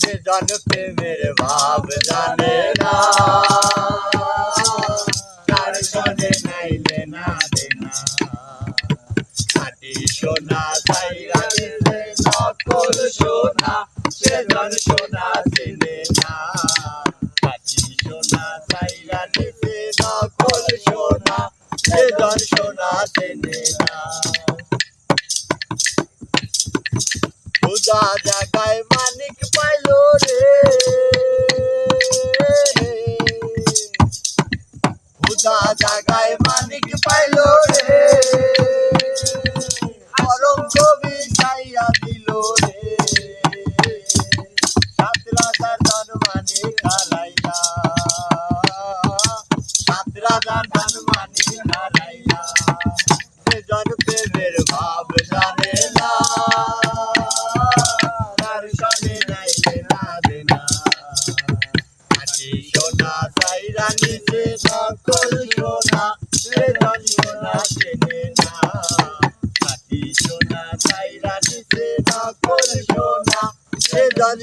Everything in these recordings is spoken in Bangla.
যে জন প্রেমের ভাব জানে না সনে নাইলে না দেনা খাটি সোনা চাইরা দিলে নকল সোনা, সে জন সোনা চেনে না। খাটি সোনা চাইরা দিলে নকল সোনা, সে জন সোনা চেনে না। খুদা জাগায়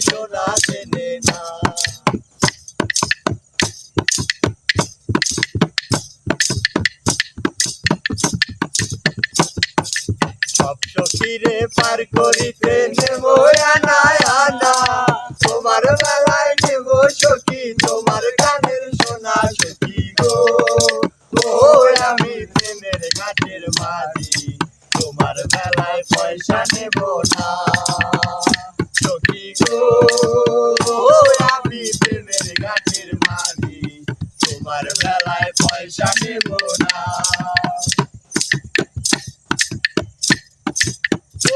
সোনা পার করিতে নেব আনা তোমার বেলায় নেব সখী, তোমার গানের সোনা সখী গো। আমি ঘাটের মাঝি তোমার বেলায় পয়সা নেব না। আমি প্রেমের ঘাটের মাঝি তোমার বেলায় পয়সা নেব না।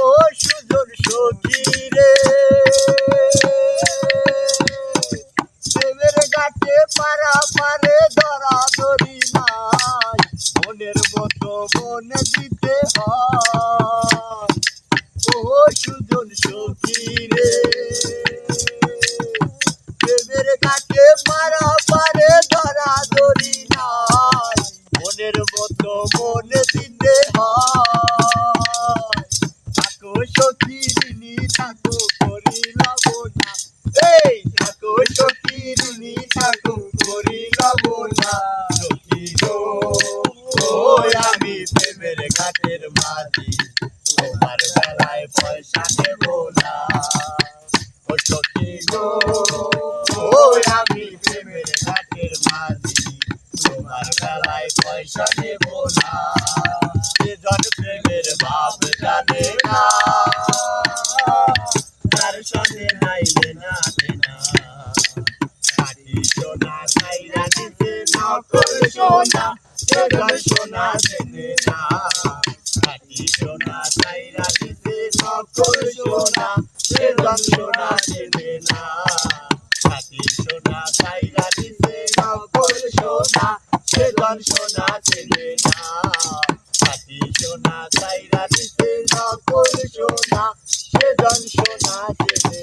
ও, সুজন সখী রে, প্রেমের পারা পারে ধরা ধরি নাই, মনের মতো মনে দিতে হয়। ও, সুজন সখী রে। সখী গো না যে জানে না তার না দেনা খাটি সোনা চাইরা নিতে নকল সোনা সে জন সোনা না সে যন্ত্রণা চেনে না। হাতি সোনা তাই রাতি সে নকল সোনা। সে যন্ত্রণা চেনে না। হাতি সোনা সোনা।